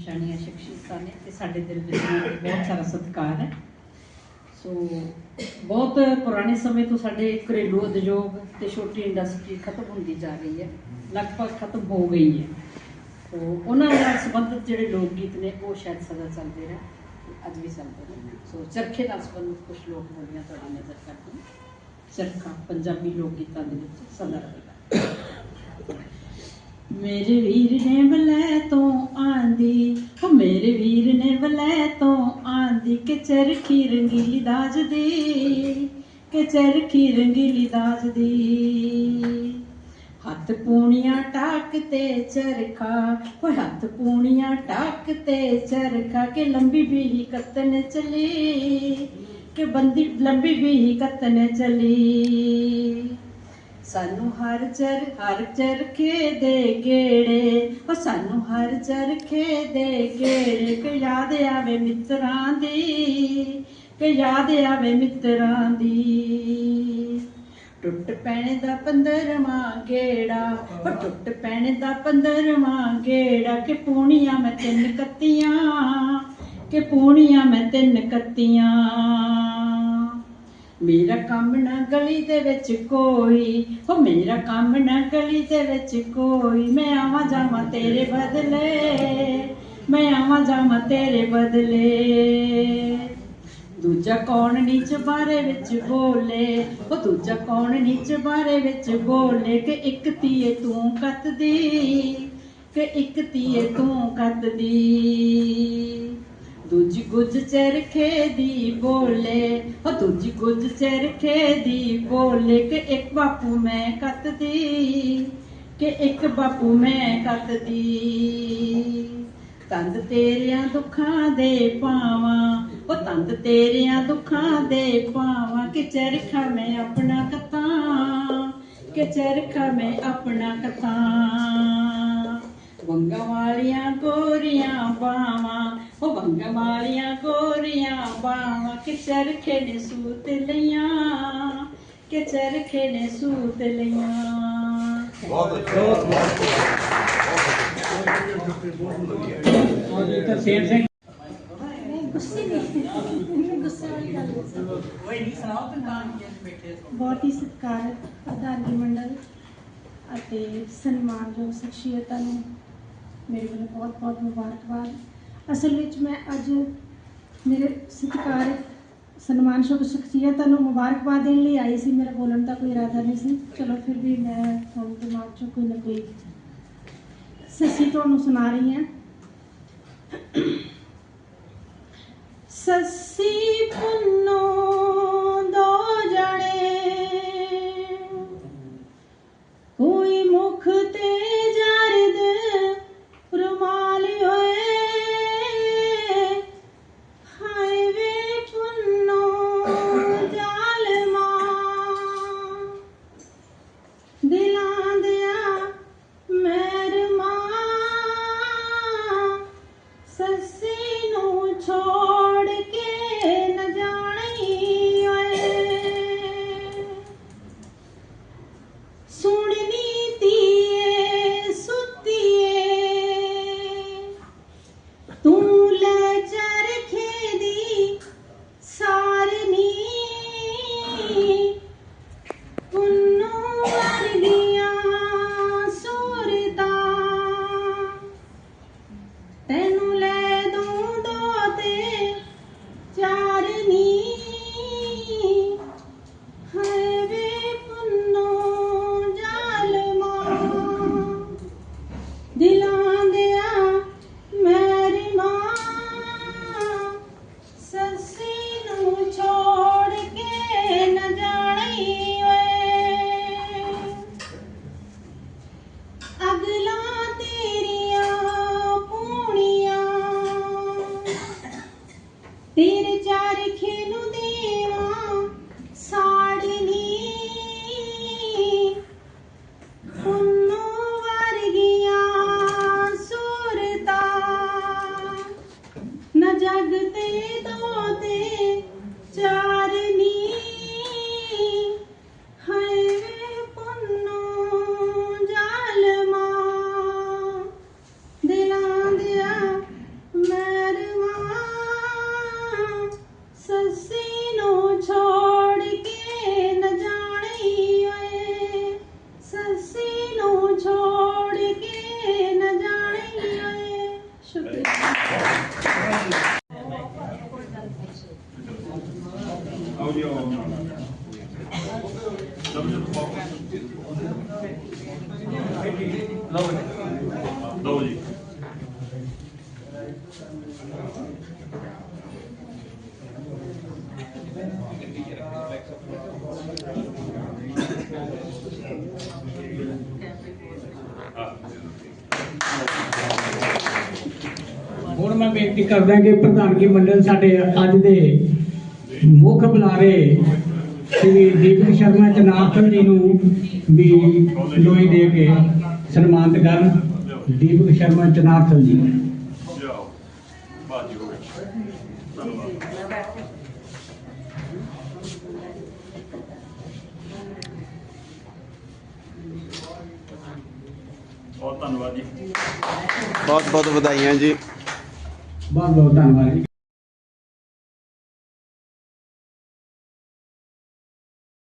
ਸ਼ਾਨੀਆਂ ਸ਼ਖਸੀਅਤਾਂ ਨੇ ਤੇ ਸਾਡੇ ਦਿਲ ਵਿੱਚ ਬਹੁਤ ਸਾਰਾ ਸਤਿਕਾਰ ਹੈ। ਸੋ ਬਹੁਤ ਪੁਰਾਣੇ ਸਮੇਂ ਤੋਂ ਸਾਡੇ ਘਰੇਲੂ ਉਦਯੋਗ ਤੇ ਛੋਟੀ ਇੰਡਸਟਰੀ ਖਤਮ ਹੁੰਦੀ ਜਾ ਰਹੀ ਹੈ। ਲਗਭਗ ਖਤਮ ਹੋ ਗਈ ਹੈ। ਸੋ ਉਹਨਾਂ ਨਾਲ ਸੰਬੰਧਿਤ ਜਿਹੜੇ ਲੋਕ ਗੀਤ ਨੇ, ਉਹ ਸ਼ਾਇਦ ਸਦਾ ਚੱਲਦੇ ਰਹਿਣ ਤੇ ਅੱਜ ਵੀ ਚੱਲਦੇ ਨੇ। ਸੋ ਚਰਖੇ ਨਾਲ ਸੰਬੰਧਿਤ ਕੁਝ ਲੋਕ ਬੋਲੀਆਂ ਤੁਹਾਡੀ ਨਜ਼ਰ ਕਰਦੇ ਨੇ। ਚਰਖਾ ਪੰਜਾਬੀ ਲੋਕ ਗੀਤਾਂ ਦੇ ਵਿੱਚ ਸਦਾ ਰਹੇਗਾ। ਮੇਰੇ ਵੀਰ ਨੇ ਬਲੈ ਤੋਂ ਆਂਦੀ, ਉਹ ਮੇਰੇ ਵੀਰ ਨੇ ਬਲੈ ਤੋਂ ਆਂਦੀ ਕਿ ਚਰਖੀ ਰੰਗੀਲੀ ਦਾਜ ਦੀ ਕਿ ਚਰਖੀ ਰੰਗੀਲੀ ਦਾਜ ਦੀ। ਹੱਥ ਪੂਣੀਆਂ ਟਾਕ ਤੇ ਚਰਖਾ, ਓਏ ਹੱਥ ਪੂਣੀਆਂ ਟਾਕ ਤੇ ਚਰਖਾ, ਕਿ ਲੰਬੀ ਬੀਹੀ ਕਤਨ ਚਲੀ, ਕਿ ਬੰਦੀ ਲੰਬੀ ਬੀਹੀ ਕਤਨ ਚਲੀ। ਸਾਨੂੰ ਹਰ ਚਰ, ਹਰ ਚਰਖੇ ਦੇ ਗੇੜੇ। ਉਹ ਸਾਨੂੰ ਹਰ ਚਰਖੇ ਦੇ ਗੇੜੇ। ਕਿ ਯਾਦ ਆਵੇ ਮਿੱਤਰਾਂ ਦੀ, ਕਿ ਯਾਦ ਆਵੇ ਮਿੱਤਰਾਂ ਦੀ। ਟੁੱਟ ਪੈਣੇ ਦਾ ਪੰਦਰਵਾਂ ਗੇੜਾ ਉਹ ਟੁੱਟ ਪੈਣੇ ਦਾ ਪੰਦਰਵਾਂ ਗੇੜਾ। ਕਿ ਪੂਣੀਆਂ ਮੈਂ ਤਿੰਨ ਕੱਤੀਆਂ, ਕਿ ਪੂਣੀਆਂ ਮੈਂ ਤਿੰਨ ਕੱਤੀਆਂ। ਮੇਰਾ ਕੰਮ ਨਾ ਗਲੀ ਦੇ ਵਿੱਚ ਕੋਈ। ਹੋ, ਮੇਰਾ ਕੰਮ ਨਾ ਗਲੀ ਦੇ ਵਿੱਚ ਕੋਈ। ਮੈਂ ਆਵਾਂ ਜਾਵਾਂ ਤੇਰੇ ਬਦਲੇ। ਮੈਂ ਆਵਾਂ ਜਾਵਾਂ ਤੇਰੇ ਬਦਲੇ। ਦੂਜਾ ਕੌਣ ਨੀਚ ਬਾਰੇ ਵਿੱਚ ਬੋਲੇ? ਉਹ ਦੂਜਾ ਕੌਣ ਨੀਚ ਬਾਰੇ ਵਿੱਚ ਬੋਲੇ? ਕਿ ਇੱਕ ਤੀਏ ਤੂੰ ਕੱਤਦੀ, ਕਿ ਇੱਕ ਤੀਏ ਤੂੰ ਕੱਤਦੀ। ਦੂਜੀ ਗੁੱਜ ਚਰਖੇ ਦੀ ਬੋਲੇ ਉਹ ਦੂਜੀ ਗੁੱਜ ਚਰਖੇ ਦੀ ਬੋਲੇ, ਕਿ ਇੱਕ ਬਾਪੂ ਮੈਂ ਕੱਤਦੀ, ਕਿ ਇੱਕ ਬਾਪੂ ਮੈਂ ਕੱਤਦੀ। ਤੰਦ ਤੇਰਿਆਂ ਦੁੱਖਾਂ ਦੇ ਪਾਵਾਂ ਉਹ ਤੰਦ ਤੇਰਿਆਂ ਦੁੱਖਾਂ ਦੇ ਪਾਵਾਂ ਕਿ ਚਰਖਾ ਮੈਂ ਆਪਣਾ ਕਤਾਂ, ਕਿ ਚਰਖਾ ਮੈਂ ਆਪਣਾ ਕਤਾਂ। ਵੰਗਾਂ ਵਾਲੀਆਂ ਗੋਰੀਆਂ ਬਾਵਾਂ ਉਹ ਵੰਗਾਂ ਵਾਲੀਆਂ ਗੋਰੀਆਂ ਬਾਵਾਂ ਕਿ ਚਰਖੇ ਨੇ ਸੂਤ ਲਈਆਂ ਕਿ ਚਰਖੇ ਨੇ ਸੂਤ ਲਈਆਂ। ਬਹੁਤ ਅੱਛਾ ਤਰਸੇਮ ਸਿੰਘ। ਗੁੱਸੇ ਨਹੀਂ ਗੁੱਸੇ ਵਾਲੀ ਗੱਲ ਨਹੀਂ। ਕੋਈ ਨਹੀਂ ਸੁਣਾਓ ਤੇ ਤਾਂ ਬੈਠੇ ਬਹੁਤ ਹੀ ਸਤਿਕਾਰ ਪ੍ਰਧਾਨਗੀ ਮੰਡਲ ਅਤੇ ਸਨਮਾਨਯੋਗ ਸ਼ਖਸੀਅਤਾਂ ਨੂੰ ਮੇਰੇ ਵੱਲੋਂ ਬਹੁਤ ਬਹੁਤ ਮੁਬਾਰਕਬਾਦ। ਅਸਲ ਵਿੱਚ ਮੈਂ ਅੱਜ ਮੇਰੇ ਸਤਿਕਾਰ ਸਨਮਾਨਯੋਗ ਸ਼ਖਸੀਅਤਾਂ ਨੂੰ ਮੁਬਾਰਕਬਾਦ ਦੇਣ ਲਈ ਆਈ ਸੀ। ਮੇਰਾ ਬੋਲਣ ਦਾ ਕੋਈ ਇਰਾਦਾ ਨਹੀਂ ਸੀ। ਚਲੋ ਫਿਰ ਵੀ ਮੈਂ ਤੁਹਾਨੂੰ ਦਿਮਾਗ 'ਚੋਂ ਕੋਈ ਨਾ ਕੋਈ ਸੱਸੀ ਤੁਹਾਨੂੰ ਸੁਣਾ ਰਹੀ ਹਾਂ। ਸੱਸੀ ਪੁੰਨੋ Tum! ਜਾ ਰਖੇ ਨੂੰ ਲਓ ਜੀ ਹੁਣ ਮੈਂ ਬੇਨਤੀ ਕਰਦਾ ਕਿ ਪ੍ਰਧਾਨਗੀ ਮੰਡਲ ਸਾਡੇ ਅੱਜ ਦੇ ਮੁੱਖ ਬੁਲਾਰੇ ਸ੍ਰੀ ਦੀਪਕ ਸ਼ਰਮਾ ਜਨਾਰਦਨ ਜੀ ਨੂੰ ਵੀ ਲੋਈ ਦੇ ਕੇ ਸਨਮਾਨਿਤ ਕਰਨ। ਦੀਪਕ ਸ਼ਰਮਾ ਜਨਾਰਦਨ ਜੀ ਬਹੁਤ ਧੰਨਵਾਦ ਜੀ। ਬਹੁਤ ਬਹੁਤ ਵਧਾਈਆਂ ਜੀ। ਬਹੁਤ ਬਹੁਤ ਧੰਨਵਾਦ